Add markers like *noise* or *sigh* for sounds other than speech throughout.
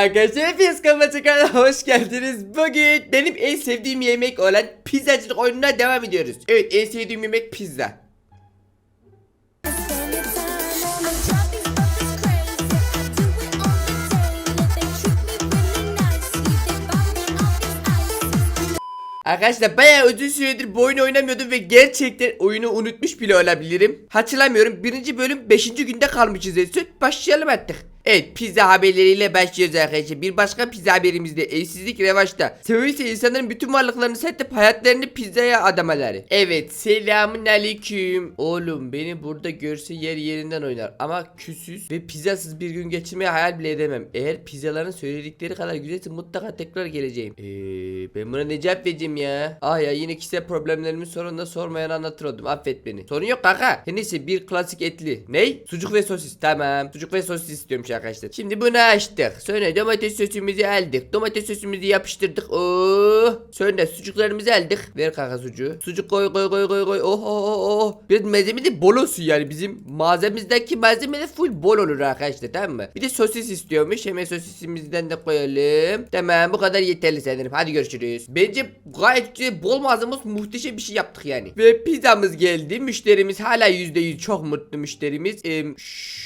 Arkadaşlar hepiniz kafası kanalına hoş geldiniz. Bugün benim en sevdiğim yemek olan pizzacılık oyununa devam ediyoruz. Evet en sevdiğim yemek pizza. Arkadaşlar bayağı uzun süredir bu oyunu oynamıyordum ve gerçekten oyunu unutmuş bile olabilirim. Hatırlamıyorum birinci bölüm 5. günde kalmışız son. Başlayalım artık. Evet pizza haberleriyle başlıyoruz arkadaşlar. Bir başka pizza haberimizde evsizlik revaçta. Sebebi ise insanların bütün varlıklarını satıp hayatlarını pizzaya adamaları. Evet selamun aleyküm. Oğlum beni burada görse yer yerinden oynar. Ama küsüz ve pizzasız bir gün geçirmeyi hayal bile edemem. Eğer pizzaların söyledikleri kadar güzelse mutlaka tekrar geleceğim. Eee ben buna ne cevap vereceğim ya? Ah ya yine kişisel problemlerimi sorunda sormayan anlatır oldum. Affet beni. Sorun yok kanka. Her Neyse bir klasik etli. Ney? Sucuk ve sosis. Tamam. Sucuk ve sosis istiyormuş arkadaşlar. Şimdi bunu açtık. Sonra domates sosumuzu aldık. Domates sosumuzu yapıştırdık. Oh. Sonra sucuklarımızı aldık. Ver kanka sucuğu. Sucuk koy koy koy koy koy. Oh oh oh oh. Biraz malzeme de bol olsun yani. Bizim mağazamızdaki malzeme de full bol olur arkadaşlar tamam mı? Bir de sosis istiyormuş. Hemen sosisimizden de koyalım. Tamam bu kadar yeterli sanırım. Hadi görüşürüz. Bence gayet güzel bol malzememiz muhteşem bir şey yaptık yani. Ve pizzamız geldi. Müşterimiz hala %100 çok mutlu müşterimiz. Ee,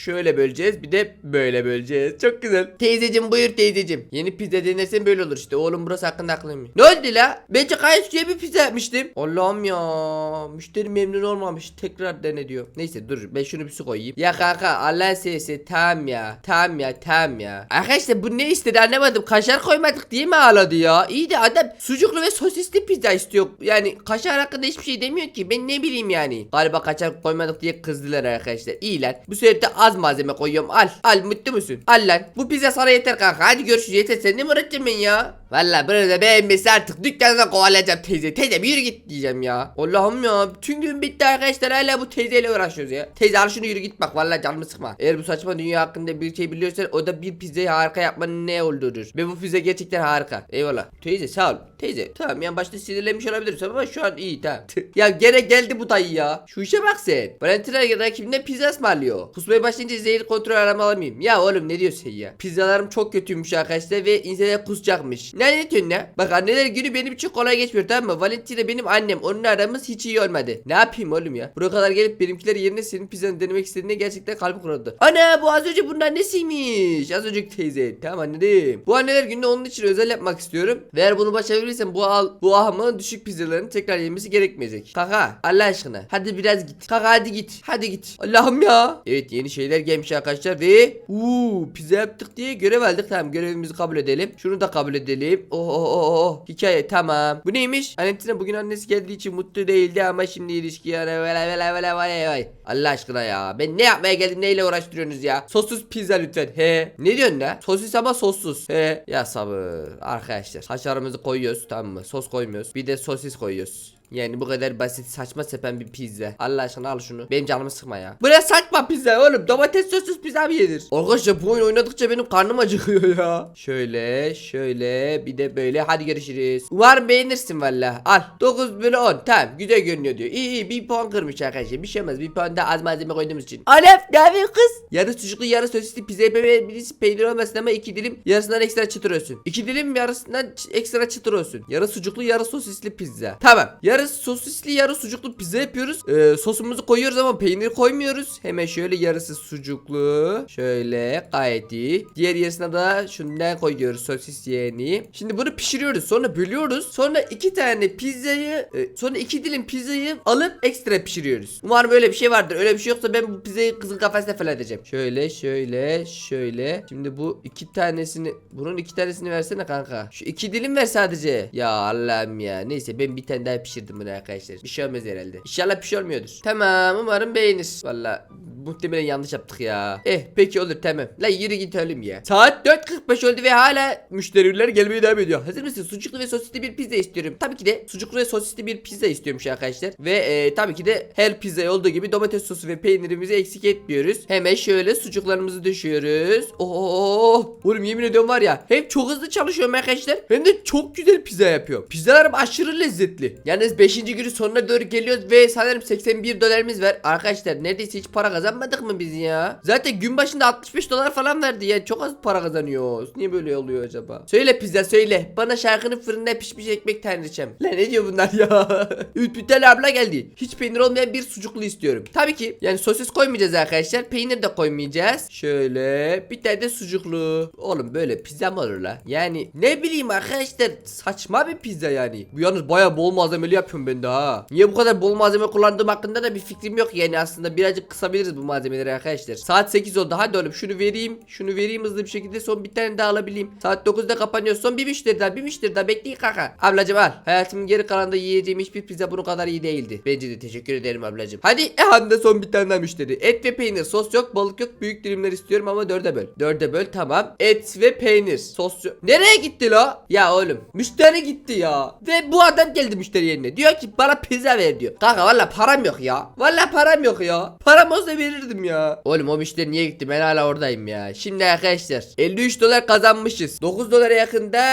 şöyle böleceğiz bir de böyle böleceğiz. Çok güzel. Teyzecim buyur teyzecim. Yeni pizza denersen böyle olur işte. Oğlum burası hakkında aklım Ne oldu la? Bence güzel bir pizza yapmıştım. Allah'ım ya. Müşteri memnun olmamış. Tekrar dene diyor. Neyse dur ben şunu bir su koyayım. Ya kanka Allah sesi tamam ya. Tamam ya tamam ya. Arkadaşlar bu ne istedi anlamadım. Kaşar koymadık diye mi ağladı ya? İyi de adam sucuklu ve sosisli pizza istiyor. Yani kaşar hakkında hiçbir şey demiyor ki. Ben ne bileyim yani. Galiba kaşar koymadık diye kızdılar arkadaşlar. İyi lan. Bu sefer de az malzeme koyuyorum. Al. Al mutlu musun? Al lan. Bu pizza sana yeter kanka. Hadi görüşürüz. Yeter. Sen ne mi uğraşacaksın ben ya? Valla burada beğenmesi artık dükkanına kovalayacağım teyze. Teyze bir yürü git diyeceğim ya. Allah'ım ya. Bütün gün bitti arkadaşlar. Hala bu teyzeyle uğraşıyoruz ya. Teyze al şunu yürü git bak. Valla canımı sıkma. Eğer bu saçma dünya hakkında bir şey biliyorsan o da bir pizzayı harika yapmanın ne olduğudur. Ve bu pizza gerçekten harika. Eyvallah. Teyze sağ ol. Teyze tamam yani başta sinirlenmiş olabilirsin ama şu an iyi tamam. *laughs* ya gene geldi bu dayı ya. Şu işe bak sen. Valentina rakibine pizza ısmarlıyor. Kusmaya başlayınca zehir kontrol aramalı mıyım? Ya oğlum ne diyorsun ya? Pizzalarım çok kötüymüş arkadaşlar ve insanlar kusacakmış. Ne ne diyorsun ne? Bak anneler günü benim için kolay geçmiyor tamam mı? Valentina benim annem. Onun aramız hiç iyi olmadı. Ne yapayım oğlum ya? Buraya kadar gelip benimkiler yerine senin pizzanı denemek istediğine gerçekten kalbim kırıldı. Ana bu az önce bunun annesiymiş. Az önceki teyze. Tamam anladım. Bu anneler gününü onun için özel yapmak istiyorum. Ve eğer bunu başarabilirsem bu al bu ahımın düşük pizzalarını tekrar yemesi gerekmeyecek. Kaka Allah aşkına. Hadi biraz git. Kaka hadi git. Hadi git. Allah'ım ya. Evet yeni şeyler gelmiş arkadaşlar ve uuu pizza yaptık diye görev aldık. Tamam görevimizi kabul edelim. Şunu da kabul edelim. Oh oh oh oh. Hikaye tamam. Bu neymiş? Valentina bugün annesi geldiği için mutlu değildi ama şimdi ilişki yani vela vela vela vay vay. Allah aşkına ya. Ben ne yapmaya geldim neyle uğraştırıyorsunuz ya? Sossuz pizza lütfen. He. Ne diyorsun la? Sosis ama sossuz. He. Ya sabır. Arkadaşlar. Kaşarımızı koyuyoruz tamam mı? Sos koymuyoruz. Bir de sosis koyuyoruz. Yani bu kadar basit saçma sapan bir pizza. Allah aşkına al şunu. Benim canımı sıkma ya. Bu ne saçma pizza oğlum. Domates sossuz pizza mı yenir? Arkadaşlar bu oyun oynadıkça benim karnım acıkıyor ya. Şöyle şöyle bir de böyle hadi görüşürüz. Umarım beğenirsin valla. Al 9 bölü 10 tamam güzel görünüyor diyor. İyi iyi bir puan kırmış arkadaşlar. Bir şey olmaz bir puan da az malzeme koyduğumuz için. Alef ne kız? Yarı sucuklu yarı sosisli pizza yapabiliriz. Peynir olmasın ama iki dilim yarısından ekstra çıtır olsun. İki dilim yarısından ekstra çıtır olsun. Yarı sucuklu yarı sosisli pizza. Tamam. Yarı sosisli yarı sucuklu pizza yapıyoruz. Ee, sosumuzu koyuyoruz ama peynir koymuyoruz. Hemen şöyle yarısı sucuklu. Şöyle gayet iyi. Diğer yarısına da şundan koyuyoruz sosis yeğeni. Şimdi bunu pişiriyoruz. Sonra bölüyoruz. Sonra iki tane pizzayı e, sonra iki dilim pizzayı alıp ekstra pişiriyoruz. Umarım öyle bir şey vardır. Öyle bir şey yoksa ben bu pizzayı kızıl kafeste falan edeceğim. Şöyle şöyle şöyle. Şimdi bu iki tanesini bunun iki tanesini versene kanka. Şu iki dilim ver sadece. Ya Allah'ım ya. Neyse ben bir tane daha pişirdim bunu arkadaşlar. Bir şey olmaz herhalde. İnşallah bir şey olmuyordur. Tamam umarım beğenir. Valla muhtemelen yanlış yaptık ya. Eh peki olur tamam. La yürü git oğlum ya. Saat 4.45 oldu ve hala müşteriler gelmeye devam ediyor. Hazır mısın? Sucuklu ve sosisli bir pizza istiyorum. Tabii ki de sucuklu ve sosisli bir pizza istiyormuş arkadaşlar. Ve e, tabii ki de her pizza olduğu gibi domates sosu ve peynirimizi eksik etmiyoruz. Hemen şöyle sucuklarımızı düşüyoruz. Oo, oğlum yemin ediyorum var ya. Hem çok hızlı çalışıyorum arkadaşlar. Hem de çok güzel pizza yapıyor. Pizzalarım aşırı lezzetli. Yalnız 5. günün sonuna doğru geliyoruz ve sanırım 81 dolarımız var. Arkadaşlar neredeyse hiç para kazanmadık mı biz ya? Zaten gün başında 65 dolar falan verdi ya. Çok az para kazanıyoruz. Niye böyle oluyor acaba? Söyle pizza söyle. Bana şarkının fırında pişmiş ekmek tanrıçam. Lan ne diyor bunlar ya? *laughs* Ütbütel abla geldi. Hiç peynir olmayan bir sucuklu istiyorum. Tabii ki. Yani sosis koymayacağız arkadaşlar. Peynir de koymayacağız. Şöyle bir tane de sucuklu. Oğlum böyle pizza mı olur la? Yani ne bileyim arkadaşlar saçma bir pizza yani. Bu yalnız baya bol malzemeli yapıyorum ben de ha. Niye bu kadar bol malzeme kullandığım hakkında da bir fikrim yok yani aslında birazcık kısabiliriz bu malzemeleri arkadaşlar. Saat 8 oldu hadi oğlum şunu vereyim. Şunu vereyim hızlı bir şekilde son bir tane daha alabileyim. Saat 9'da kapanıyor son bir müşteri daha bir müşteri daha bekleyin kaka. Ablacım al. Hayatımın geri kalanında yiyeceğim hiçbir pizza bunun kadar iyi değildi. Bence de teşekkür ederim ablacım. Hadi e hadi son bir tane daha müşteri. Et ve peynir sos yok balık yok büyük dilimler istiyorum ama dörde böl. Dörde böl tamam. Et ve peynir sos yok. Nereye gitti la? Ya oğlum müşteri gitti ya. Ve bu adam geldi müşteri yerine. Diyor ki bana pizza ver diyor. Kanka valla param yok ya. Valla param yok ya. Param olsa verirdim ya. Oğlum o müşteri niye gitti? Ben hala oradayım ya. Şimdi arkadaşlar 53 dolar kazanmışız. 9 dolara yakında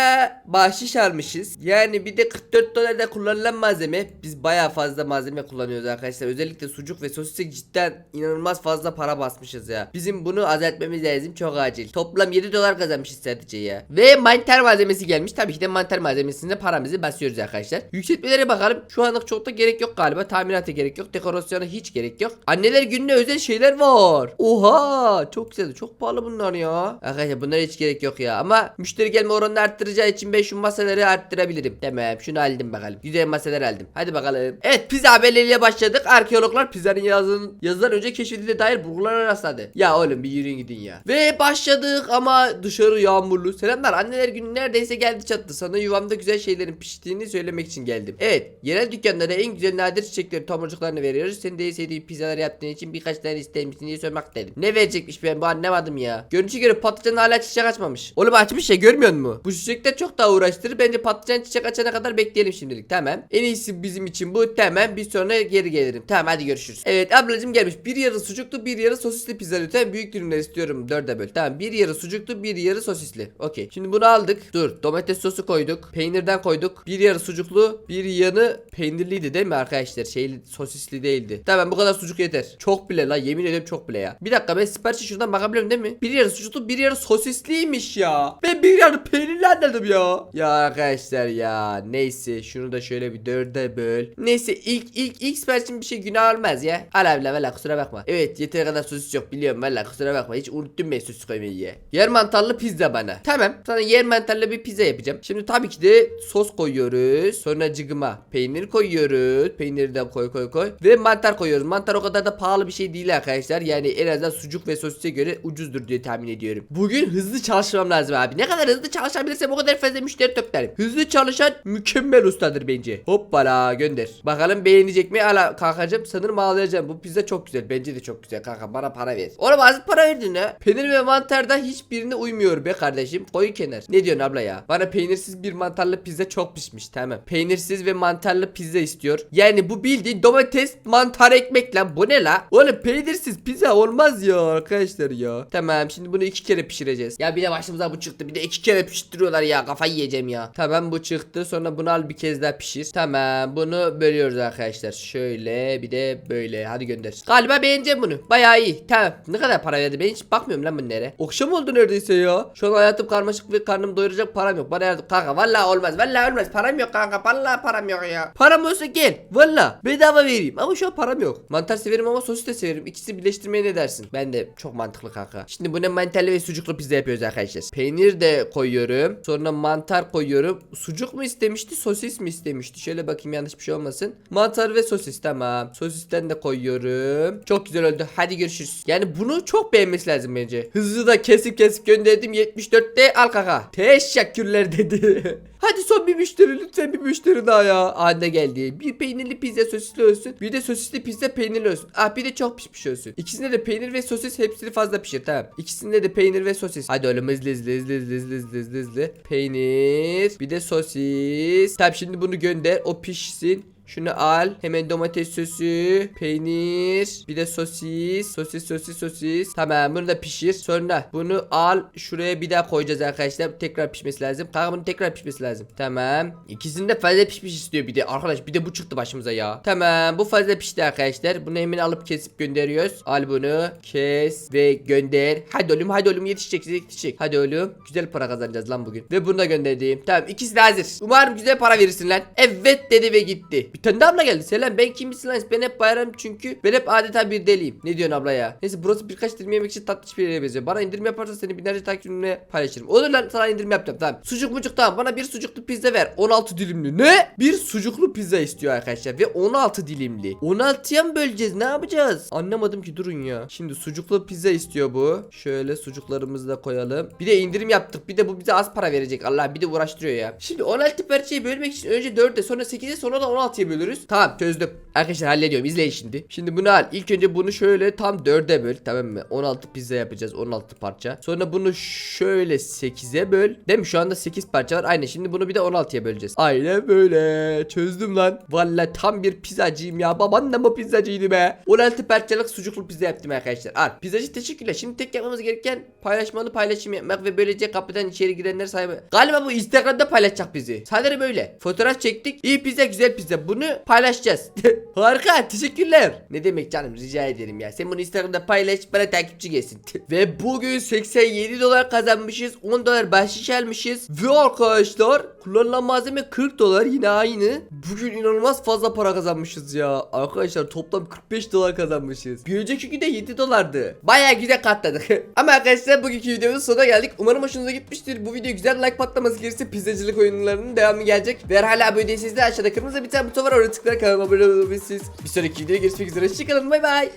bahşiş almışız. Yani bir de 44 dolarda kullanılan malzeme. Biz baya fazla malzeme kullanıyoruz arkadaşlar. Özellikle sucuk ve sosise cidden inanılmaz fazla para basmışız ya. Bizim bunu azaltmamız lazım çok acil. Toplam 7 dolar kazanmışız sadece ya. Ve mantar malzemesi gelmiş. Tabii ki de mantar malzemesinde paramızı basıyoruz arkadaşlar. Yükseltmelere bakalım. Şu anlık çok da gerek yok galiba. Tahminata gerek yok. Dekorasyona hiç gerek yok. Anneler gününe özel şeyler var. Oha çok güzel. Çok pahalı bunlar ya. Arkadaşlar bunlara hiç gerek yok ya. Ama müşteri gelme oranını arttıracağı için ben şu masaları arttırabilirim. Tamam şunu aldım bakalım. Güzel masalar aldım. Hadi bakalım. Evet pizza haberleriyle başladık. Arkeologlar pizzanın yazın, yazıdan önce keşfedildiğine dair bulgulara rastladı. Ya oğlum bir yürüyün gidin ya. Ve başladık ama dışarı yağmurlu. Selamlar anneler günü neredeyse geldi çattı. Sana yuvamda güzel şeylerin piştiğini söylemek için geldim. Evet yerel dükkanlara en güzel nadir çiçekleri tomurcuklarını veriyoruz. Senin de sevdiğin pizzalar yaptığın için birkaç tane ister misin diye sormak dedim. Ne verecekmiş ben bu anlamadım ya. Görünüşe göre patlıcan hala çiçek açmamış. Oğlum açmış ya görmüyor musun? Bu çiçekler çok daha uğraştırır. Bence patlıcan çiçek açana kadar bekleyelim şimdilik. Tamam. En iyisi bizim için bu. Tamam. Bir sonra geri gelirim. Tamam hadi görüşürüz. Evet ablacım gelmiş. Bir yarı sucuklu bir yarı sosisli pizza lütfen. Büyük dilimler istiyorum. Dörde böl. Tamam. Bir yarı sucuklu bir yarı sosisli. Okey. Şimdi bunu aldık. Dur. Domates sosu koyduk. Peynirden koyduk. Bir yarı sucuklu bir yanı peynirliydi değil mi arkadaşlar? Şeyli sosisli değildi. Tamam bu kadar sucuk yeter. Çok bile la yemin ederim çok bile ya. Bir dakika ben siparişi şuradan bakabiliyorum değil mi? Bir yarı sucuklu bir yarı sosisliymiş ya. Ben bir yarı peynirli anladım ya. Ya arkadaşlar ya neyse şunu da şöyle bir dörde böl. Neyse ilk ilk ilk siparişim bir şey günah olmaz ya. Al abi la valla kusura bakma. Evet yeteri kadar sosis yok biliyorum valla kusura bakma. Hiç unuttum ben sosis koymayı ya. Yer mantarlı pizza bana. Tamam sana yer mantarlı bir pizza yapacağım. Şimdi tabii ki de sos koyuyoruz. Sonra cıgıma peynir koyuyoruz. Peyniri de koy koy koy. Ve mantar koyuyoruz. Mantar o kadar da pahalı bir şey değil arkadaşlar. Yani en azından sucuk ve sosise göre ucuzdur diye tahmin ediyorum. Bugün hızlı çalışmam lazım abi. Ne kadar hızlı çalışabilirsem o kadar fazla müşteri toplarım. Hızlı çalışan mükemmel ustadır bence. Hoppala gönder. Bakalım beğenecek mi? Ala kankacım sanırım ağlayacağım. Bu pizza çok güzel. Bence de çok güzel kanka. Bana para ver. Oğlum az para verdin ha. Peynir ve mantarda hiçbirine uymuyor be kardeşim. Koy kenar. Ne diyorsun abla ya? Bana peynirsiz bir mantarlı pizza çok pişmiş. Tamam. Peynirsiz ve mantarlı pizza istiyor. Yani bu bildiğin domates mantar ekmek lan. Bu ne la? Oğlum peynirsiz pizza olmaz ya arkadaşlar ya. Tamam şimdi bunu iki kere pişireceğiz. Ya bir de başımıza bu çıktı. Bir de iki kere pişiriyorlar ya. Kafayı yiyeceğim ya. Tamam bu çıktı. Sonra bunu al bir kez daha pişir. Tamam bunu bölüyoruz arkadaşlar. Şöyle bir de böyle. Hadi gönder. Galiba beğeneceğim bunu. Bayağı iyi. Tamam. Ne kadar para verdi? Ben hiç bakmıyorum lan bunlara. Akşam oldu neredeyse ya. Şu an hayatım karmaşık ve karnım doyuracak param yok. Bana yardım. Kanka vallahi olmaz. Vallahi olmaz. Param yok kanka. Vallahi param yok ya. Param olsa gel. Vallahi bedava vereyim. Ama şu an param yok. Mantar severim ama sosis de severim. İkisi birleştirmeye ne dersin? Ben de çok mantıklı kanka. Şimdi buna mantarlı ve sucuklu pizza yapıyoruz arkadaşlar. Peynir de koyuyorum. Sonra mantar koyuyorum. Sucuk mu istemişti? Sosis mi istemişti? Şöyle bakayım yanlış bir şey olmasın. Mantar ve sosis tamam. Sosisten de koyuyorum. Çok güzel oldu. Hadi görüşürüz. Yani bunu çok beğenmesi lazım bence. Hızlı da kesip kesip gönderdim. 74'te al kaka. Teşekkürler dedi. *laughs* Hadi son bir müşteri lütfen bir müşteri daha ya. Anda geldi. Bir peynirli pizza sosisli olsun. Bir de sosisli pizza peynirli olsun. Ah bir de çok pişmiş olsun. İkisinde de peynir ve sosis hepsini fazla pişir tamam. İkisinde de peynir ve sosis. Hadi oğlum hızlı hızlı hızlı hızlı hızlı hızlı hızlı hızlı. Peynir bir de sosis. Tamam şimdi bunu gönder o pişsin. Şunu al. Hemen domates sosu, peynir, bir de sosis, sosis, sosis, sosis. Tamam bunu da pişir. Sonra bunu al. Şuraya bir daha koyacağız arkadaşlar. Tekrar pişmesi lazım. Kanka bunun tekrar pişmesi lazım. Tamam. İkisini de fazla pişmiş istiyor bir de. Arkadaş bir de bu çıktı başımıza ya. Tamam bu fazla pişti arkadaşlar. Bunu hemen alıp kesip gönderiyoruz. Al bunu. Kes ve gönder. Hadi oğlum hadi oğlum yetişecek yetişecek. Hadi oğlum. Güzel para kazanacağız lan bugün. Ve bunu da gönderdim. Tamam ikisi de hazır. Umarım güzel para verirsin lan. Evet dedi ve gitti. Daha abla geldi. Selam ben kimsin lan? Ben hep bayram çünkü ben hep adeta bir deliyim. Ne diyorsun abla ya? Neyse burası birkaç dilim yemek için tatlış bir yere benziyor. Bana indirim yaparsan seni binlerce takipçimle paylaşırım. Olur lan sana indirim yapacağım tamam. Sucuk mucuk tamam bana bir sucuklu pizza ver. 16 dilimli. Ne? Bir sucuklu pizza istiyor arkadaşlar ve 16 dilimli. 16'ya mı böleceğiz? Ne yapacağız? Anlamadım ki durun ya. Şimdi sucuklu pizza istiyor bu. Şöyle sucuklarımızı da koyalım. Bir de indirim yaptık. Bir de bu bize az para verecek. Allah bir de uğraştırıyor ya. Şimdi 16 parçayı bölmek için önce 4'e sonra 8'e sonra da 16'ya bölürüz. Tamam çözdüm. Arkadaşlar hallediyorum. İzleyin şimdi. Şimdi bunu al. İlk önce bunu şöyle tam 4'e böl. Tamam mı? 16 pizza yapacağız. 16 parça. Sonra bunu şöyle 8'e böl. Değil mi? Şu anda 8 parça var. Aynen. Şimdi bunu bir de 16'ya böleceğiz. Aynen böyle. Çözdüm lan. Vallahi tam bir pizzacıyım ya. Baban da mı pizzacıydı be? 16 parçalık sucuklu pizza yaptım arkadaşlar. Al. Pizzacı teşekkürler. Şimdi tek yapmamız gereken paylaşmalı paylaşım yapmak ve böylece kapıdan içeri girenler sahibi. Galiba bu Instagram'da paylaşacak bizi. Sadece böyle. Fotoğraf çektik. İyi pizza güzel pizza. Bunu paylaşacağız. *laughs* Harika. Teşekkürler. Ne demek canım rica ederim ya. Sen bunu Instagram'da paylaş bana takipçi gelsin. *laughs* ve bugün 87 dolar kazanmışız. 10 dolar bahşiş almışız. Ve arkadaşlar kullanılan malzeme 40 dolar yine aynı. Bugün inanılmaz fazla para kazanmışız ya. Arkadaşlar toplam 45 dolar kazanmışız. Bir önceki günde 7 dolardı. Baya güzel katladık. *laughs* Ama arkadaşlar bugünkü videomuzun sonuna geldik. Umarım hoşunuza gitmiştir. Bu video güzel like patlaması gelirse pizzacılık oyunlarının devamı gelecek. Ve hala abone değilseniz de aşağıda kırmızı bir tane buton var. Oraya tıklayarak kanalıma abone olabilirsiniz. Bir sonraki videoda görüşmek üzere. Hoşçakalın. Bay bay.